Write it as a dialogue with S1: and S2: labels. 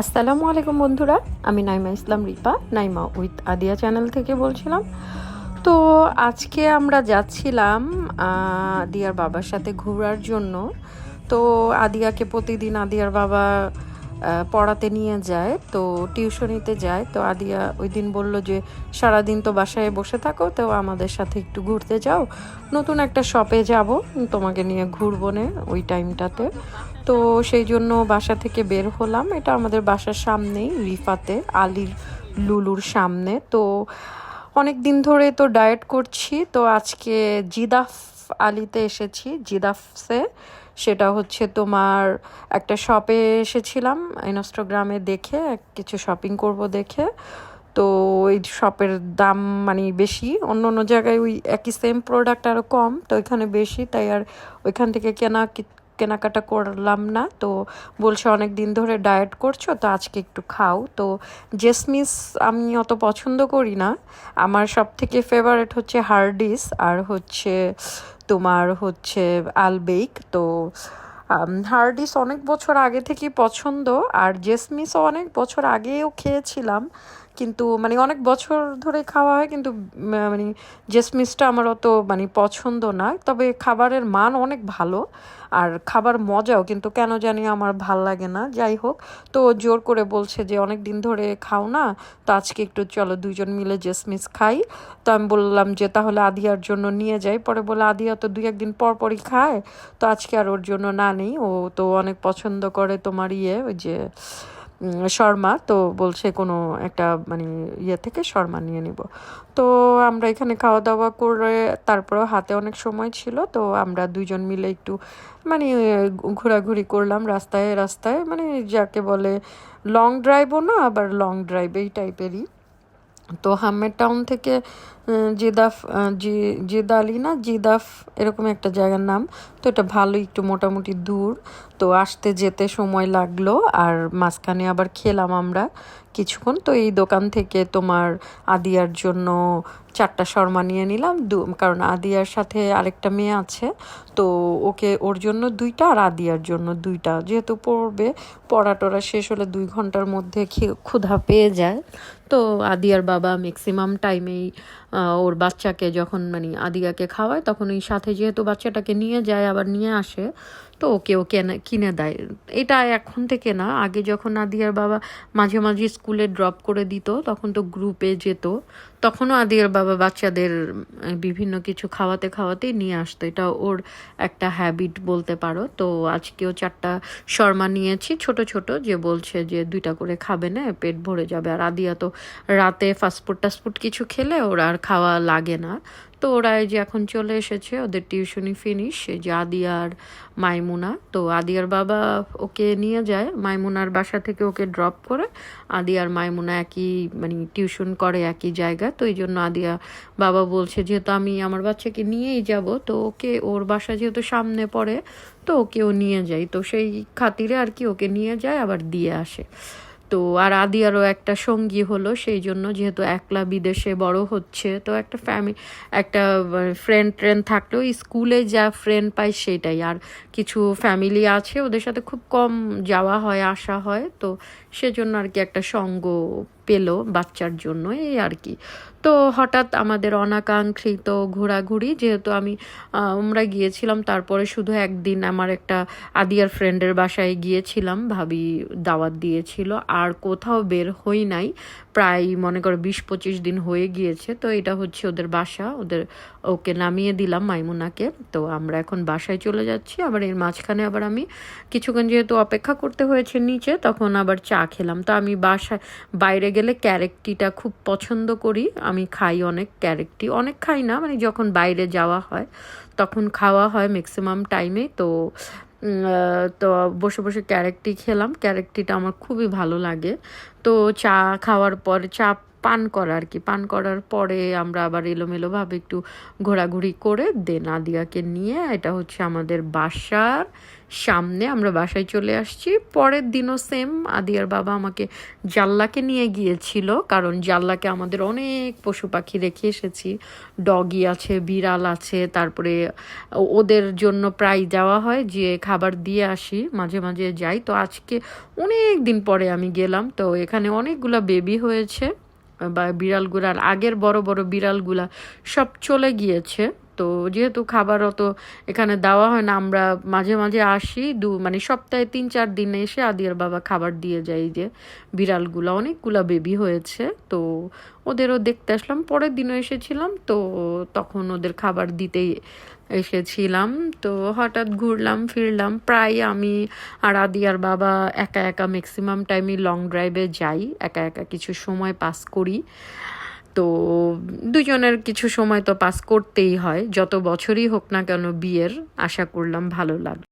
S1: আসসালামু আলাইকুম বন্ধুরা, আমি নাইমা ইসলাম রিপা, নাইমা উইথ আদিয়া চ্যানেল থেকে বলছিলাম। তো আজকে আমরা যাচ্ছিলাম আদিয়ার বাবার সাথে ঘোরার জন্য। তো আদিয়াকে প্রতিদিন আদিয়ার বাবা পড়াতে নিয়ে যায়, তো টিউশনিতে যায়। তো আদিয়া ওই দিন বলল যে, সারাদিন তো বাসায় বসে থাকো, তো আমাদের সাথে একটু ঘুরতে যাও। নতুন একটা শপে যাব, তোমাকে নিয়ে ঘুরবো নে ওই টাইমটাতে তো সেই জন্য বাসা থেকে বের হলাম। এটা আমাদের বাসার সামনেই রিফাতে আলির, লুলুর সামনে। তো অনেক দিন ধরে তো ডায়েট করছি, তো আজকে জিদাফ আলিতে এসেছি, জিদাফসে। সেটা হচ্ছে তোমার একটা শপে এসেছিলাম, ইনস্টাগ্রামে দেখে, কিছু শপিং করব দেখে। তো ওই শপের দাম মানে বেশি, অন্য অন্য জায়গায় ওই একই সেম প্রোডাক্ট আরও কম, তো ওইখানে বেশি, তাই আর ওইখান থেকে কেনা কেনাকাটা করলাম না। তো বলছে অনেক দিন ধরে ডায়েট করছ, তো আজকে একটু খাও। তো জেসমিস আমি অত পছন্দ করি না। আমার সব থেকে ফেভারিট হচ্ছে হার্ডিস আর হচ্ছে তোমার হচ্ছে আলবেইক তো হার্ডিস অনেক বছর আগে থেকেই পছন্দ আর জেসমিসও অনেক বছর আগেও খেয়েছিলাম। কিন্তু মানে অনেক বছর ধরে খাওয়া হয়, কিন্তু মানে জেসমিসটা আমার অত মানে পছন্দ না। তবে খাবারের মান অনেক ভালো আর খাবার মজাও, কিন্তু কেন জানি আমার ভালো লাগে না। যাই হোক, তো জোর করে বলছে যে অনেক দিন ধরে খাও না, তো আজকে একটু চলো দুইজন মিলে জেসমিস খাই। তো আমি বললাম যে তাহলে আদিয়ার জন্য নিয়ে যাই। পরে বলে আদিয়া তো দুই একদিন পর পরই খায়, তো আজকে আর ওর জন্য না নেই। ও তো অনেক পছন্দ করে তোমার ইয়ে ওই যে শর্মা, তো বলছে কোনো একটা মানে ইয়ে থেকে শর্মা নিয়ে নিব। তো আমরা এখানে খাওয়া দাওয়া করে তারপরেও হাতে অনেক সময় ছিল, তো আমরা দুজন মিলে একটু মানে ঘোরাঘুরি করলাম রাস্তায় রাস্তায় মানে যাকে বলে লং ড্রাইভও না, আবার লং ড্রাইভ এই টাইপেরই তো হামের টাউন থেকে জিদাফ জি জি জিদালি না, জিদাফ এরকম একটা জায়গার নাম। তো এটা ভালো একটু মোটামুটি দূর। তো আসতে যেতে সময় লাগল, আর মাঝখানে আবার খেলাম আমরা। কিছুক্ষণ। তো এই দোকান থেকে তোমার আদিয়ার জন্য চারটা শর্মা নিয়ে নিলাম। দু- কারণ আদিয়ার সাথে আরেকটা মেয়ে আছে। তো ওকে ওর জন্য দুইটা আর আদিয়ার জন্য দুইটা। যেহেতু পড়বে পড়া টড়া শেষ হলে দুই ঘণ্টার মধ্যে ক্ষুধা পেয়ে যায়। তো আদিয়ার বাবা ম্যাক্সিমাম টাইমেই ওর বাচ্চাকে যখন মানে আদিয়াকে খাওয়ায়, তখন ওই সাথে যেহেতু বাচ্চাটাকে নিয়ে যায়, আবার নিয়ে আসে তো ওকে ও কেনে কিনে দেয়। এটা এখন থেকে না, আগে যখন নাদিয়ার বাবা মাঝে মাঝে স্কুলে ড্রপ করে দিত, তখন তো গ্রুপে যেত। তখনও আদিয়ার বাবা বাচ্চাদের বিভিন্ন কিছু খাওয়াতে খাওয়াতেই নিয়ে আসতো। এটা ওর একটা হ্যাবিট বলতে পারো। তো আজকেও চারটা শর্মা নিয়েছি ছোট ছোট, যে বলছে যে দুইটা করে খাবে না, পেট ভরে যাবে। আর আদিয়া তো রাতে ফাস্টফুড টাস্টফুড কিছু খেলে ওর আর খাওয়া লাগে না। তো ওরা এই যে এখন চলে এসেছে, ওদের টিউশনি ফিনিশ এই যে আদিয়ার মাইমুনা। তো আদিয়ার বাবা ওকে নিয়ে যায়, মাইমুনার বাসা থেকে ওকে ড্রপ করে আদিয়ার মাইমুনা একই মানে টিউশন করে একই জায়গায়। তো এই জন্য আদিয়া বাবা বলছে, যেহেতু আমি আমার বাচ্চাকে নিয়েই যাব, তো ওকে ওর বাসা যেহেতু সামনে পড়ে, তো ওকেও নিয়ে যাই। তো সেই খাতিরে আর কি ওকে নিয়ে যায়, আবার দিয়ে আসে। তো আর আদিয়ারও একটা সঙ্গী হলো, সেই জন্য যেহেতু একলা বিদেশে বড় হচ্ছে, তো একটা ফ্যামিলি একটা ফ্রেন্ড ট্রেন্ড থাকলেও স্কুলে যা ফ্রেন্ড পাই সেটাই। আর কিছু ফ্যামিলি আছে, ওদের সাথে খুব কম যাওয়া হয়, আসা হয়, তো সেজন্য আর কি একটা সঙ্গ পেল বাচ্চার জন্য এই আর কি। তো হঠাৎ আমাদের অনাকাঙ্ক্ষিত ঘোরাঘুরি, যেহেতু আমি আমরা গিয়েছিলাম তারপরে শুধু একদিন আমার একটা আদিয়ার ফ্রেন্ডের বাসায় গিয়েছিলাম, ভাবি দাওয়াত দিয়েছিল, আর কোথাও বের হই নাই, প্রায় মনে করো বিশ পঁচিশ দিন হয়ে গিয়েছে, তো এটা হচ্ছে ওদের বাসা, ওদের ওকে নামিয়ে দিলাম মাইমুনাকে, তো আমরা এখন বাসায় চলে যাচ্ছি, আবার এর মাঝখানে আবার আমি কিছুক্ষণ যেহেতু অপেক্ষা করতে হয়েছে নিচে, তখন আবার চা খেলাম, তো আমি বাসায়, বাইরে গেলে ক্যারেকটিটা খুব পছন্দ করি। আমি খাই অনেক ক্যারেকটি অনেক খাই না মানে যখন বাইরে যাওয়া হয়, তখন খাওয়া হয় ম্যাক্সিমাম টাইমে তো তো বসে বসে ক্যারেকটি খেলাম। ক্যারেকটিটা আমার খুবই ভালো লাগে। তো চা খাওয়ার পর, চা পান করা আর কি। পান করার পরে আমরা আবার এলোমেলোভাবে একটু ঘোরাঘুরি করে দেন আদিয়াকে নিয়ে এটা হচ্ছে আমাদের বাসার সামনে আমরা বাসায় চলে আসছি। পরের দিনও সেম আদিয়ার বাবা আমাকে জাল্লাকে নিয়ে গিয়েছিল, কারণ জাল্লাকে আমাদের অনেক পশু পাখি রেখে এসেছি। ডগি আছে, বিড়াল আছে, তারপরে ওদের জন্য প্রায় যাওয়া হয় যে খাবার দিয়ে আসি, মাঝে মাঝে যাই। তো আজকে অনেক দিন পরে আমি গেলাম, তো এখানে অনেকগুলা বেবি হয়েছে। বা বিড়ালগুলার আগের বড় বড় বিড়ালগুলা সব চলে গিয়েছে। তো যেহেতু খাবার অত এখানে দেওয়া হয় না, আমরা মাঝে মাঝে আসি, দু মানে সপ্তাহে তিন, চার দিনে এসে আদিয়ার বাবা খাবার দিয়ে যাই যে বিড়ালগুলা, অনেকগুলা বেবি হয়েছে, তো ওদেরও দেখতে আসলাম। পরের দিনও এসেছিলাম, তো তখন ওদের খাবার দিতেই এসেছিলাম, তো হঠাৎ ঘুরলাম, ফিরলাম, প্রায় আমি আর আদিয়ার বাবা একা একা ম্যাক্সিমাম টাইমই লং ড্রাইভে যাই, একা একা কিছু সময় পাস করি। তো দুজনের কিছু সময় তো পাস করতেই হয়, যত বছরই হোক না কেন বিয়ের, আশা করলাম ভালো লাগল